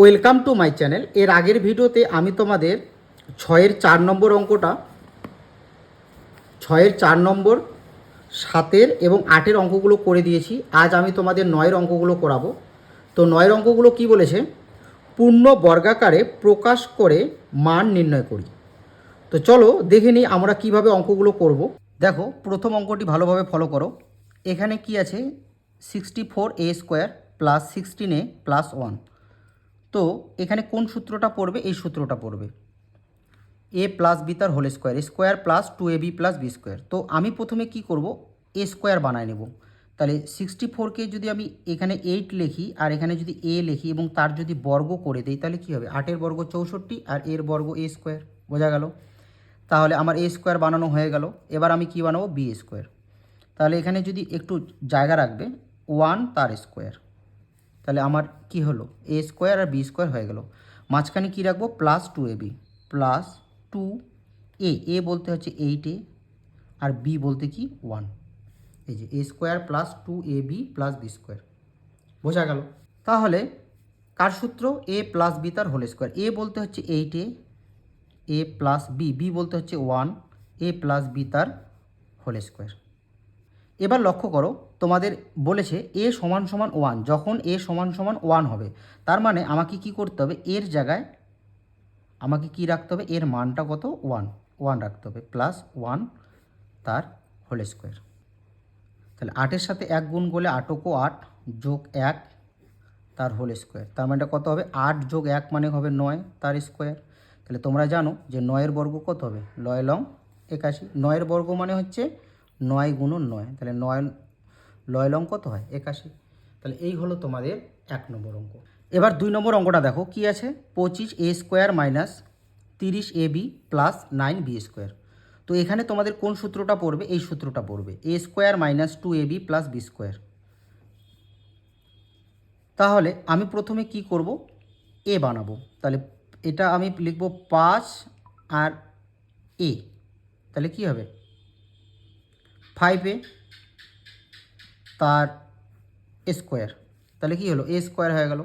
Welcome to my channel. এর আগের ভিডিওতে আমি তোমাদের ছয়ের চার নম্বর অঙ্কটা, ছয়ের চার নম্বর, সাতের এবং আটের অঙ্কগুলো করে দিয়েছি। আজ আমি তোমাদের নয়ের অঙ্কগুলো করাবো। তো নয়ের অঙ্কগুলো কি বলেছে? পূর্ণ বর্গাকারে প্রকাশ করে মান নির্ণয় করি। তো চলো দেখে নিই আমরা কীভাবে অঙ্কগুলো করব। দেখো, প্রথম অঙ্কটি ভালোভাবে ফলো করো। এখানে কি আছে? Sixty four A square plus sixteen A plus one তো এখানে কোন সূত্রটা পড়বে? এই সূত্রটা পড়বে। এ প্লাস বি তার whole square square plus two A B plus B square তো আমি প্রথমে কি করব? এ স্কোয়ার বানায় নেব। তাহলে সিক্সটি ফোরকে যদি আমি এখানে এইট লিখি আর এখানে যদি এ লিখি এবং তার যদি বর্গ করে দিই, তাহলে কী হবে? আটের বর্গ চৌষট্টি আর এর বর্গ এ স্কোয়ার বোঝা গেল? তাহলে আমার এ স্কোয়ার বানানো হয়ে গেল। এবার আমি কি বানাবো? বি স্কোয়ার তাহলে এখানে যদি একটু জায়গা রাখবে ওয়ান তার স্কোয়ার তাহলে আমার কি হলো? এ স্কোয়ার আর বি স্কোয়ার হয়ে গেল। মাঝখানে কি রাখব? Plus two A B plus two A A বলতে হচ্ছে এইট এ আর বি বলতে কি ওয়ান এই যে A square plus two A B plus B square বোঝা গেল? তাহলে কার সূত্র? এ প্লাস বি তার হোল স্কোয়ার এ বলতে হচ্ছে eight A A plus B B বলতে হচ্ছে ওয়ান এ প্লাস বি তার হোল স্কোয়ার এবার লক্ষ্য করো। তোমাদের বলেছে এ সমান সমান ওয়ান, যখন এ সমান সমান ওয়ান হবে, তার মানে আমাকে কি করতে হবে? এর জায়গায় আমাকে কি রাখতে হবে? এর মানটা কত? ওয়ান ওয়ান রাখতে হবে, প্লাস ওয়ান তার হোল স্কোয়ার। তাহলে আটের সাথে এক গুণ করলে আটকো আট যোগ এক তার হোল স্কোয়ার, তার মানেটা কত হবে? আট যোগ এক মানে হবে নয় তার স্কোয়ার। তাহলে তোমরা জানো যে নয়ের বর্গ কত হবে? লয় লং একাশি। নয়ের বর্গ মানে হচ্ছে নয় গুণন নয়। তাহলে নয় লয় লং কত হয়? একাশি। তাহলে এই হলো তোমাদের এক নম্বর অঙ্ক। এবার দুই নম্বর অঙ্কটা দেখো, কি আছে? পঁচিশ এ স্কোয়ার মাইনাস তিরিশ A B plus nine B square. তো এখানে তোমাদের কোন সূত্রটা পড়বে? এই সূত্রটা পড়বে। A square minus two A B plus B square. তাহলে আমি প্রথমে কি করব? এ বানাবো। তাহলে এটা আমি লিখব পাঁচ আর এ। তাহলে কি হবে? ফাইভ এ তার স্কোয়ার তাহলে কি হলো? এ স্কোয়ার হয়ে গেল।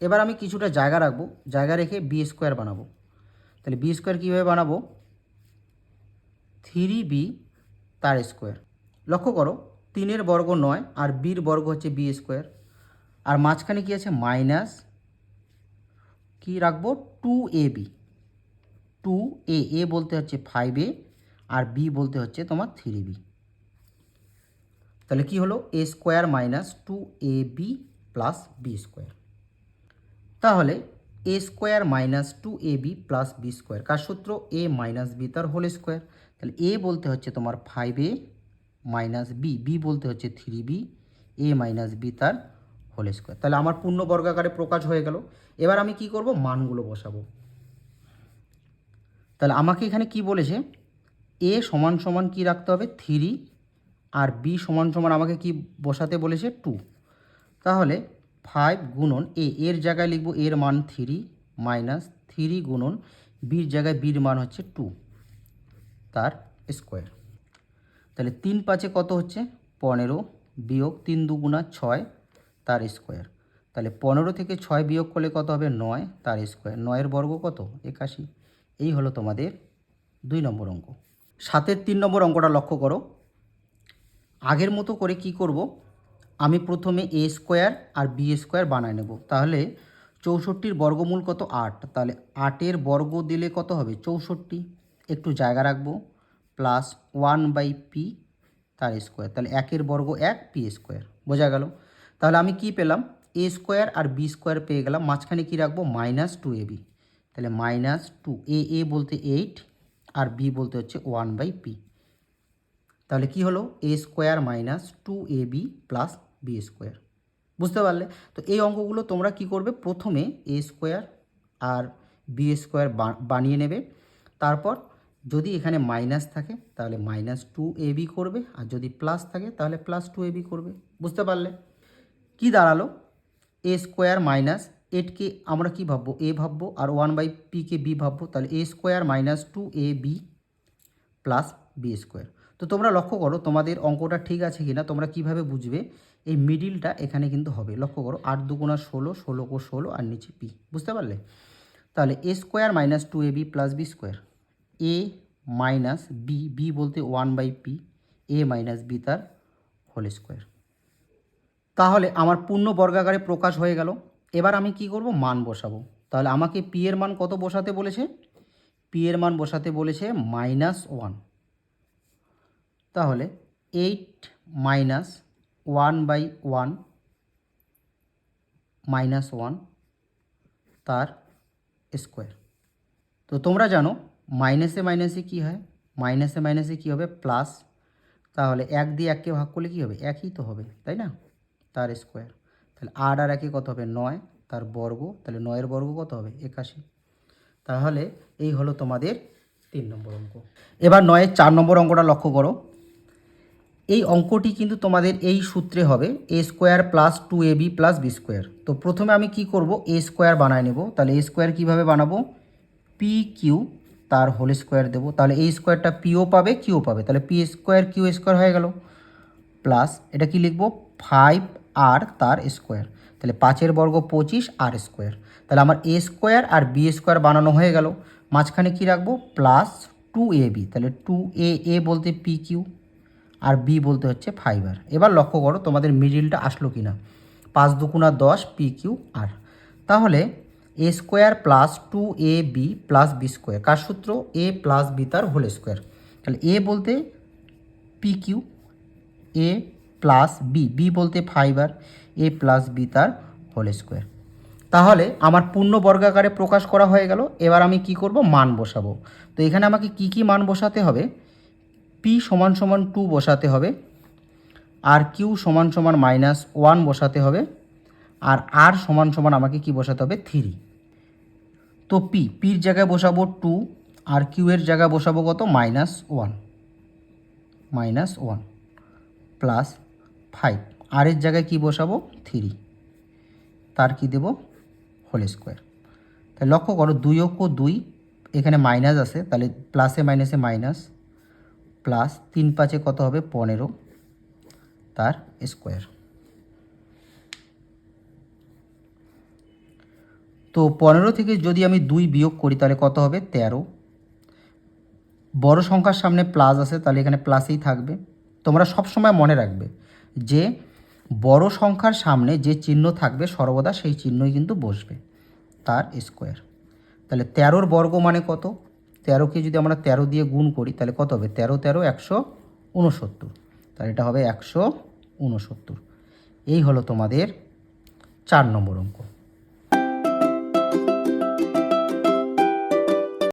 এবার আমি কিছুটা জায়গা রাখব। জায়গা রেখে বি স্কোয়ার বানাবো। তাহলে বি স্কোয়ার কীভাবে বানাবো? থ্রি বি তার স্কোয়ার লক্ষ্য করো, তিনের বর্গ নয় আর বির বর্গ হচ্ছে বি স্কোয়ার আর মাঝখানে কি আছে? মাইনাস কি রাখব? Two A B two A A বলতে হচ্ছে ফাইভ এ আর বি বলতে হচ্ছে তোমার থ্রি বি তাহলে কি হলো? A square minus two A B plus B square তাহলে A square minus two A B plus B square কার সূত্র? এ মাইনাস বি তার হোল স্কোয়ার তাহলে এ বলতে হচ্ছে তোমার five A minus B B বলতে হচ্ছে three B A minus B তার হোল স্কোয়ার তাহলে আমার পূর্ণ বর্গাকারে প্রকাশ হয়ে গেল। এবার আমি কি করব? মানগুলো বসাবো। তাহলে আমাকে এখানে কি বলেছে? এ সমান সমান কি রাখতে হবে? থ্রি আর বি সমান সমান আমাকে কি বসাতে বলেছে? টু তাহলে ফাইভ গুণন এ এর জায়গায় লিখব এর মান থ্রি মাইনাস থ্রি গুণন বির জায়গায় বির মান হচ্ছে টু তার স্কোয়ার তাহলে তিন পাঁচে কত হচ্ছে? পনেরো বিয়োগ তিন দুগুণা ছয় তার স্কোয়ার তাহলে পনেরো থেকে ছয় বিয়োগ করলে কত হবে? নয় তার স্কোয়ার নয়ের বর্গ কত? একাশি। এই হলো তোমাদের দুই নম্বর অঙ্ক। সাতের তিন নম্বর অঙ্কটা লক্ষ্য করো। আগের মতো করে কি করব? আমি প্রথমে এ স্কোয়ার আর বি স্কোয়ার বানায় নেব। তাহলে চৌষট্টির বর্গমূল কত? আট। তাহলে আটের বর্গ দিলে কত হবে? চৌষট্টি। একটু জায়গা রাখব। প্লাস ওয়ান বাই পি তার স্কোয়ার। তাহলে একের বর্গ এক, পি স্কোয়ার। বোঝা গেল? তাহলে আমি কি পেলাম? এ স্কোয়ার আর বি স্কোয়ার পেয়ে গেলাম। মাঝখানে কি রাখব? Minus two A B. তাহলে মাইনাস টু। এ এ বলতে এইট আর বি বলতে হচ্ছে ওয়ান বাই পি। তাহলে কি হলো? A square minus two A B plus B square বুঝতে পারলে? তো এই অঙ্কগুলো তোমরা কি করবে? প্রথমে এ স্কোয়ার আর বি স্কোয়ার বানিয়ে নেবে। তারপর যদি এখানে মাইনাস থাকে, তাহলে মাইনাস টু এ বি করবে। আর যদি প্লাস থাকে, তাহলে প্লাস টু এ বি করবে। বুঝতে পারলে? কি দাঁড়াল? এ স্কোয়ার মাইনাস এইটকে আমরা কি ভাববো? এ ভাববো আর ওয়ান বাই পিকে বি ভাববো। তাহলে A square minus two A B plus B square তো তোমরা লক্ষ্য করো, তোমাদের অঙ্কটা ঠিক আছে কিনা, তোমরা কীভাবে বুঝবে? এই মিডিলটা এখানে কিন্তু হবে। লক্ষ্য করো, আট দুগুণা ষোলো ষোলো কো ষোলো, আর নিচে পি বুঝতে পারলে? তাহলে A square minus two A B plus B square A minus B B বলতে one by P A minus B তার হোল স্কোয়ার তাহলে আমার পূর্ণ বর্গাকারে প্রকাশ হয়ে গেল। এবার আমি কি করব? মান বসাবো। তাহলে আমাকে পি এর মান কত বসাতে বলেছে? পি এর মান বসাতে বলেছে মাইনাস ওয়ান তাহলে eight minus one by one minus one তার স্কোয়ার তো তোমরা জানো মাইনাসে মাইনাসে কী হয়? মাইনাসে মাইনাসে কী হবে? প্লাস তাহলে এক দিয়ে এককে ভাগ করলে কী হবে? একই তো হবে, তাই না? তার স্কোয়ার তাহলে আট আর একে কত হবে? নয়। তার বর্গ, তাহলে নয়ের বর্গ কত হবে? একাশি। তাহলে এই হলো তোমাদের তিন নম্বর অঙ্ক। এবার নয়ের চার নম্বর অঙ্কটা লক্ষ্য করো। এই অঙ্কটি কিন্তু তোমাদের এই সূত্রে হবে A square plus two A B plus B square তো প্রথমে আমি কি করব? এ স্কোয়ার বানায় নেব। তাহলে এ স্কোয়ার কীভাবে বানাবো? পি কিউ তার হোল স্কোয়ার দেবো। তাহলে এই স্কোয়ারটা পিও পাবে কিউ পাবে। তাহলে পি স্কোয়ার কিউ স্কোয়ার হয়ে গেল। প্লাস এটা কি লিখব? ফাইভ আর তার স্কোয়ার তাহলে পাঁচের বর্গ পঁচিশ আর স্কোয়ার তাহলে আমার এ স্কোয়ার আর বি স্কোয়ার বানানো হয়ে গেল। মাঝখানে কি রাখব? প্লাস টু এ বি তাহলে টু এ এ বলতে পি কিউ আর বি বলতে হচ্ছে ফাইবার এবার লক্ষ্য করো তোমাদের মিডিলটা আসলো কি না পাঁচ দুকুণা দশ পি কিউ আর তাহলে A square plus two A B plus B square কার সূত্র? এ প্লাস বি তার হোল স্কোয়ার তাহলে এ বলতে P Q A plus B B বলতে ফাইবার এ প্লাস বি তার হোল স্কোয়ার তাহলে আমার পূর্ণ বর্গাকারে প্রকাশ করা হয়ে গেল। এবার আমি কি করব? মান বসাবো। তো এখানে আমাকে কি কি মান বসাতে হবে? পি সমান সমান টু বসাতে হবে, আর কিউ সমান সমান মাইনাস ওয়ান বসাতে হবে, আর আর সমান সমান আমাকে কি বসাতে হবে? থ্রি তো পি পির জায়গায় বসাবো টু আর কিউ এর জায়গায় বসাবো কত? Minus one minus one plus five আর এর জায়গায় কি বসাবো? থ্রি তার কি দেব? হোল স্কোয়ার তাহলে লক্ষ্য করো, দুই অক্ষ দুই, এখানে মাইনাস আছে, তাহলে প্লাসে মাইনাসে মাইনাস প্লাস তিন পাঁচে কত হবে? পনেরো তার স্কোয়ার। তো পনেরো থেকে যদি আমি দুই বিয়োগ করি, তাহলে কত হবে? তেরো। বড় সংখ্যার সামনে প্লাস আছে, তাহলে এখানে প্লাসেই থাকবে। তোমরা সব সময় মনে রাখবে যে বড় সংখ্যার সামনে যে চিহ্ন থাকবে সর্বদা সেই চিহ্নই কিন্তু বসবে তার স্কোয়ার। তাহলে তেরোর বর্গ মানে কত? তেরোকে যদি আমরা তেরো দিয়ে গুণ করি, তাহলে কত হবে? তেরো তেরো, একশো উনসত্তর তাহলে এটা হবে একশো উনসত্তর এই হলো তোমাদের চার নম্বর অঙ্ক।